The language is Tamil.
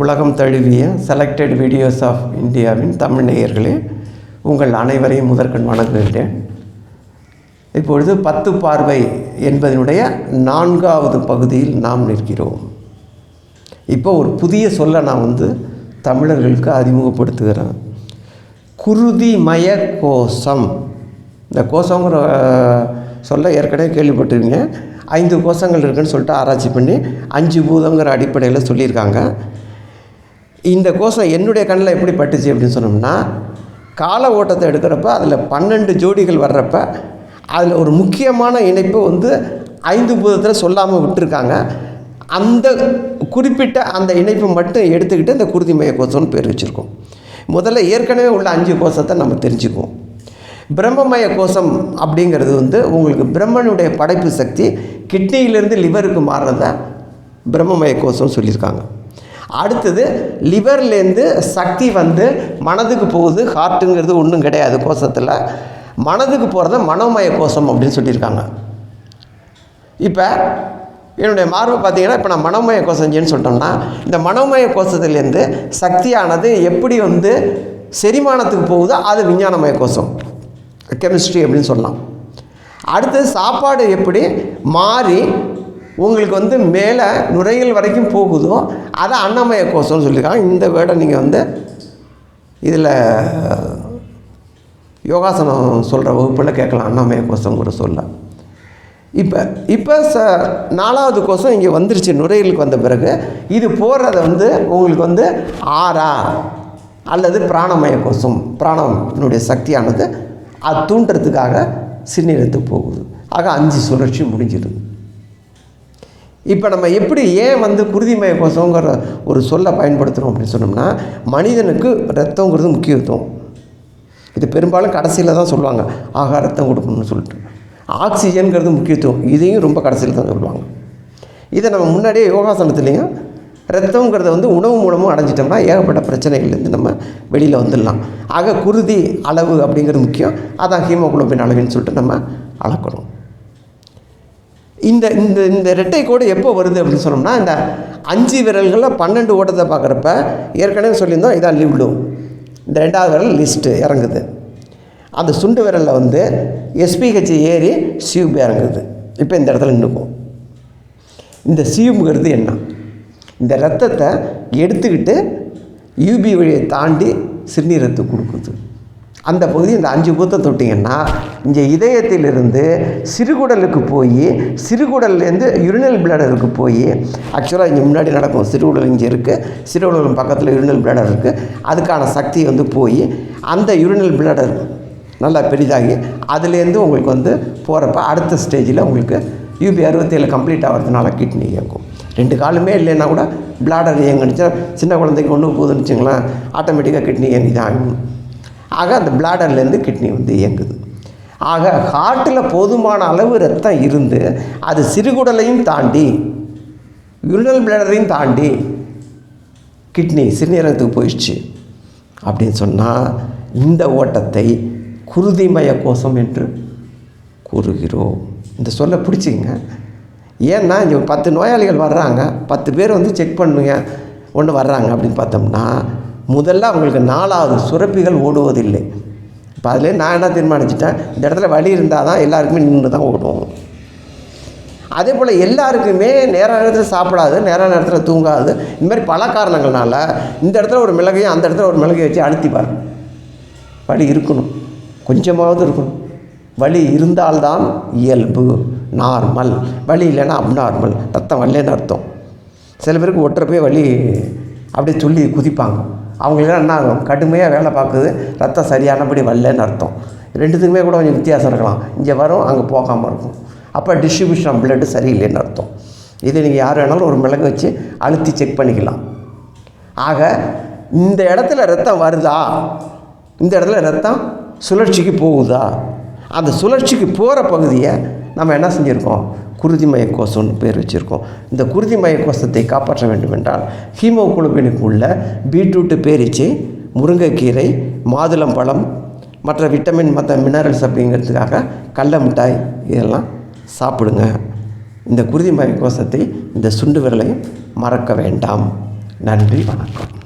உலகம் தழுவிய செலக்டட் வீடியோஸ் ஆஃப் இந்தியாவின் தமிழ் நேயர்களே உங்கள் அனைவரையும் முதற்கண் வணங்குகின்றேன் இப்பொழுது பத்து பார்வை என்பதனுடைய நான்காவது பகுதியில் நாம் நிற்கிறோம். இப்போ ஒரு புதிய சொல்லை நான் வந்து தமிழர்களுக்கு அறிமுகப்படுத்துகிறேன். குருதிமய கோஷம். இந்த கோஷங்கிற சொல்ல ஏற்கனவே கேள்விப்பட்டிருக்கீங்க. ஐந்து கோஷங்கள் இருக்குன்னு சொல்லிட்டு ஆராய்ச்சி பண்ணி அஞ்சு பூதங்கிற அடிப்படையில் சொல்லியிருக்காங்க. இந்த கோஷம் என்னுடைய கண்ணில் எப்படி பட்டுச்சு அப்படின்னு சொன்னோம்னா கால ஓட்டத்தை எடுக்கிறப்ப அதில் பன்னெண்டு ஜோடிகள் வர்றப்ப அதில் ஒரு முக்கியமான இணைப்பு வந்து ஐந்து பூதத்தில் சொல்லாமல் விட்டுருக்காங்க. அந்த குறிப்பிட்ட அந்த இணைப்பு மட்டும் எடுத்துக்கிட்டு இந்த குருதிமய கோஷம்னு பேர் வச்சுருக்கோம். முதல்ல ஏற்கனவே உள்ள அஞ்சு கோஷத்தை நம்ம தெரிஞ்சுக்குவோம். பிரம்மமய கோஷம் அப்படிங்கிறது வந்து உங்களுக்கு பிரம்மனுடைய படைப்பு சக்தி கிட்னியிலேருந்து லிவருக்கு மாறுறத பிரம்மமய கோஷம்னு சொல்லியிருக்காங்க. அடுத்தது லிவர்லேருந்து சக்தி வந்து மனதுக்கு போகுது ஹார்ட்டுங்கிறது ஒன்றும் கிடையாது கோஷத்தில். மனதுக்கு போகிறத மனோமய கோஷம் அப்படின்னு சொல்லியிருக்காங்க. இப்போ என்னுடைய மார்பை பார்த்தீங்கன்னா இப்போ நான் மனோமய கோஷம் சொல்லிட்டோம்னா இந்த மனோமய கோஷத்துலேருந்து சக்தியானது எப்படி வந்து செரிமானத்துக்கு போகுதோ அது விஞ்ஞானமய கோஷம். கெமிஸ்ட்ரி அப்படின்னு சொல்லலாம். அடுத்தது சாப்பாடு எப்படி மாறி உங்களுக்கு வந்து மேலே நுரையீரல் வரைக்கும் போகுதோ அதை அன்னமய கோஷம்னு சொல்லியிருக்காங்க. இந்த வேர்டை நீங்கள் வந்து இதில் யோகாசனம் சொல்கிற வகுப்பில் கேட்கலாம். அன்னமய கோஷங்கிற சொல்ல. இப்போ இப்போ ச நாலாவது கோஷம் இங்கே வந்துருச்சு. நுரையீரலுக்கு வந்த பிறகு இது போடுறத வந்து உங்களுக்கு வந்து ஆறா அல்லது பிராணமய கோஷம் பிராணனுடைய சக்தியானது அது தூண்டுறதுக்காக சிறுநீரத்துக்கு போகுது. ஆக அஞ்சு சுழற்சி முடிஞ்சிடுது இப்போ நம்ம எப்படி ஏன் வந்து குருதிமய கோஷங்கிற ஒரு சொல்லை பயன்படுத்துகிறோம் அப்படின்னு சொன்னோம்னா மனிதனுக்கு ரத்தங்கிறது முக்கியத்துவம். இது பெரும்பாலும் கடைசியில் தான் சொல்லுவாங்க. ஆகா ரத்தம் கொடுக்கணும்னு சொல்லிட்டு. ஆக்சிஜன்கிறது முக்கியத்துவம். இதையும் ரொம்ப கடைசியில் தான் சொல்லுவாங்க. இதை நம்ம முன்னாடியே யோகாசனத்துலேயும் ரத்தங்கிறத வந்து உணவு மூலமும் அடைஞ்சிட்டோம்னா ஏகப்பட்ட பிரச்சனைகள்லேருந்து நம்ம வெளியில் வந்துடலாம். ஆக குருதி அளவு அப்படிங்கிறது முக்கியம். அதான் ஹீமோகுளோபின் அளவுன்னு சொல்லிட்டு நம்ம அளக்கணும். இந்த இந்த இந்த ரெட்டை கோடு எப்போ வருது அப்படின்னு சொன்னோம்னா இந்த அஞ்சு விரல்களில் பன்னெண்டு ஓட்டத்தை பார்க்குறப்ப ஏற்கனவே சொல்லியிருந்தோம் இதான் லிவ்லு இந்த ரெண்டாவது விரல் லிஸ்ட்டு இறங்குது. அந்த சுண்டு விரலில் வந்து எஸ்பிஹெச் ஏறி சியூப் இறங்குது. இப்போ இந்த இடத்துல நின்றுக்கும் இந்த சியூப்ங்கிறது என்ன? இந்த ரத்தத்தை எடுத்துக்கிட்டு யூபி வழியை தாண்டி சிறுநீரத்துக்கு கொடுக்குது. அந்த பகுதி இந்த அஞ்சு பூத்தை தொட்டிங்கன்னா இங்கே இதயத்திலிருந்து சிறுகுடலுக்கு போய் சிறுகுடல்லேருந்து யுரினல் பிளடருக்கு போய் ஆக்சுவலாக இங்கே முன்னாடி நடக்கும் சிறுகுடல் இங்கே இருக்குது சிறுகுடலும் பக்கத்தில் யுரினல் பிளடர் இருக்குது அதுக்கான சக்தி வந்து போய் அந்த யுரினல் பிளடர் நல்லா பெரிதாகி அதுலேருந்து உங்களுக்கு வந்து போகிறப்ப அடுத்த ஸ்டேஜில் உங்களுக்கு யூபி அறுபத்தேழு கம்ப்ளீட் ஆகிறதுனால கிட்னி இயக்கும் ரெண்டு காலுமே இல்லைன்னா கூட பிளாடர் இயங்குனுச்சா சின்ன குழந்தைக்கு ஒன்று போகுதுன்னு வச்சுங்களேன் ஆட்டோமேட்டிக்காக கிட்னி இயங்கி தான் ஆகணும். ஆக அந்த பிளாடர்லேருந்து கிட்னி வந்து இயங்குது. ஆக ஹார்ட்டில் போதுமான அளவு ரத்தம் இருந்து அது சிறுகுடலையும் தாண்டி யூரினல் பிளாடரையும் தாண்டி கிட்னி சிறுநீரகத்துக்கு போயிடுச்சு. அப்படின்னு சொன்னால் இந்த ஓட்டத்தை குருதிமய கோஷம் என்று கூறுகிறோம். இந்த சொல்ல பிடிச்சிங்க ஏன்னா இங்கே பத்து நோயாளிகள் வர்றாங்க. பத்து பேர் வந்து செக் பண்ணுங்க ஒன்று வர்றாங்க அப்படின்னு பார்த்தோம்னா முதல்ல அவங்களுக்கு நாலாவது சுரப்பிகள் ஓடுவதில்லை. இப்போ அதிலே நான் என்ன தீர்மானிச்சிட்டேன்? இந்த இடத்துல வலி இருந்தால் தான் எல்லாருக்குமே நின்று தான் ஓடும் அதே போல் எல்லாருக்குமே நேர நேரத்தில் சாப்பிடாது நேர நேரத்தில் தூங்காது. இந்த மாதிரி பல காரணங்கள்னால இந்த இடத்துல ஒரு மிளகையும் அந்த இடத்துல ஒரு மிளகையை வச்சு அழுத்திப்பார் வழி வலி இருக்கணும். கொஞ்சமாவது இருக்கணும். வலி இருந்தால்தான் இயல்பு நார்மல். வலி இல்லைன்னா அப்நார்மல். ரத்தம் வரலன்னு அர்த்தம். சில பேருக்கு ஒட்டுறப்பே வலி அப்படியே சொல்லி குதிப்பாங்க. அவங்களுக்கெல்லாம் என்ன ஆகும் கடுமையாக வேலை பார்க்குது. ரத்தம் சரியானபடி வரலன்னு அர்த்தம். ரெண்டுத்துக்குமே கூட கொஞ்சம் வித்தியாசம் இருக்கலாம். இங்கே வரும் அங்கே போகாமல் இருக்கும். அப்போ டிஸ்ட்ரிபியூஷன் ஆஃப் பிளட்டு சரியில்லைன்னு அர்த்தம். இது நீங்கள் யார் வேணாலும் ஒரு மிளகு வச்சு அழுத்தி செக் பண்ணிக்கலாம். ஆக இந்த இடத்துல ரத்தம் வருதா? இந்த இடத்துல ரத்தம் சுழற்சிக்கு போகுதா? அந்த சுழற்சிக்கு போகிற பகுதியை நம்ம என்ன செஞ்சுருக்கோம்? குருதிமய கோஷம்னு பேர் வச்சுருக்கோம். இந்த குருதிமய கோஷத்தை காப்பாற்ற வேண்டும் என்றால் ஹீமோகுளோபினுக்கு உள்ள பீட்ரூட்டு பேரிச்சு முருங்கைக்கீரை மாதுளம்பழம் மற்ற விட்டமின் மற்ற மினரல்ஸ் அப்படிங்கிறதுக்காக கடல மிட்டாய் இதெல்லாம் சாப்பிடுங்க. இந்த குருதிமய கோஷத்தை இந்த சுண்டு விரலையும் மறக்க வேண்டாம். நன்றி வணக்கம்.